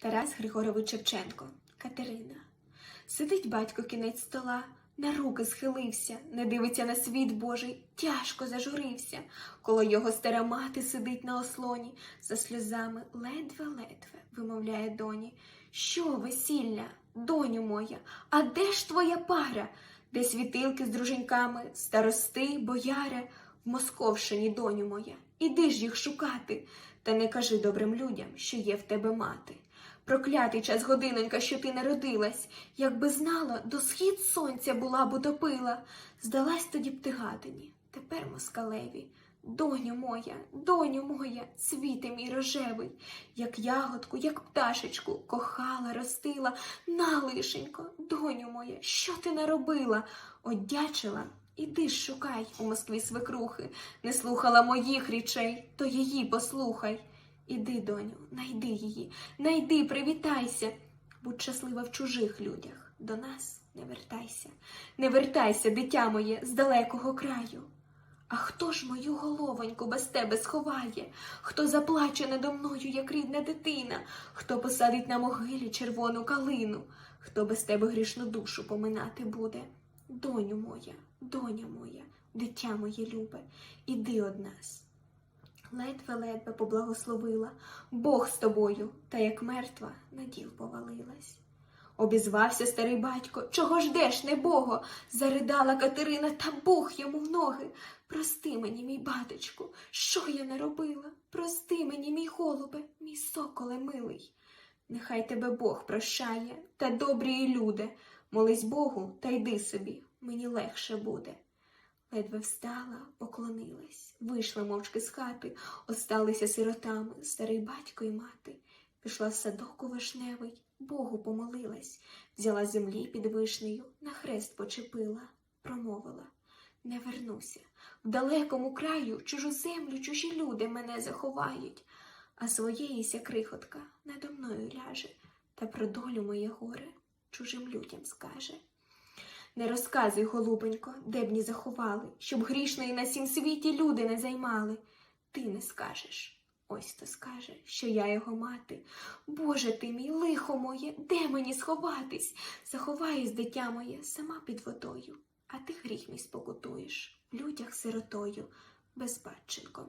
Тарас Григорович Шевченко, Катерина. Сидить батько кінець стола, на руки схилився, не дивиться на світ Божий, тяжко зажурився. Коло його стара мати сидить на ослоні, за сльозами ледве-ледве вимовляє доні. Що, весілля, доню моя, а де ж твоя пара? Де світилки з друженьками, старости, бояри, в Московщині, доню моя, іди ж їх шукати, та не кажи добрим людям, що є в тебе мати. Проклятий час годинонька, що ти народилась, якби знала, до схід сонця була б утопила. Здалась тоді б ти гадині, тепер москалеві. Доню моя, доню моя, світи мій рожевий, як ягодку, як пташечку, кохала, ростила, на лишенько, доню моя, що ти наробила? Одячила, іди шукай у Москві свекрухи, не слухала моїх річей, то її послухай. Іди, доню, найди її, найди, привітайся. Будь щаслива в чужих людях, до нас не вертайся, не вертайся, дитя моє, з далекого краю. А хто ж мою головоньку без тебе сховає? Хто заплаче надо мною, як рідна дитина, хто посадить на могилі червону калину, хто без тебе грішну душу поминати буде? Доню моя, доня моя, дитя моє любе, іди од нас. Ледве-ледве поблагословила Бог з тобою, та як мертва на діл повалилась. Обізвався старий батько, чого ждеш, небого? Заридала Катерина та Бог йому в ноги. Прости мені, мій батечку, що я наробила? Прости мені, мій голубе, мій соколе милий. Нехай тебе Бог прощає, та добрі люди. Молись Богу, та йди собі, мені легше буде. Ледве встала, поклонилась, вийшла мовчки з хати, осталися сиротами старий батько і мати. Пішла в садок у вишневий, Богу помолилась, взяла землі під вишнею, на хрест почепила, промовила не вернуся. В далекому краю чужу землю, чужі люди мене заховають, а своєїся крихотка надо мною ляже, та про долю моє горе чужим людям скаже. Не розказуй, голубенько, де б ні заховали, щоб грішної на сім світі люди не займали. Ти не скажеш. Ось то скаже, що я його мати. Боже ти мій, лихо моє, де мені сховатись? Заховаюсь, дитя моє, сама під водою, а ти гріх мій спокутуєш, в людях сиротою, безбатченком.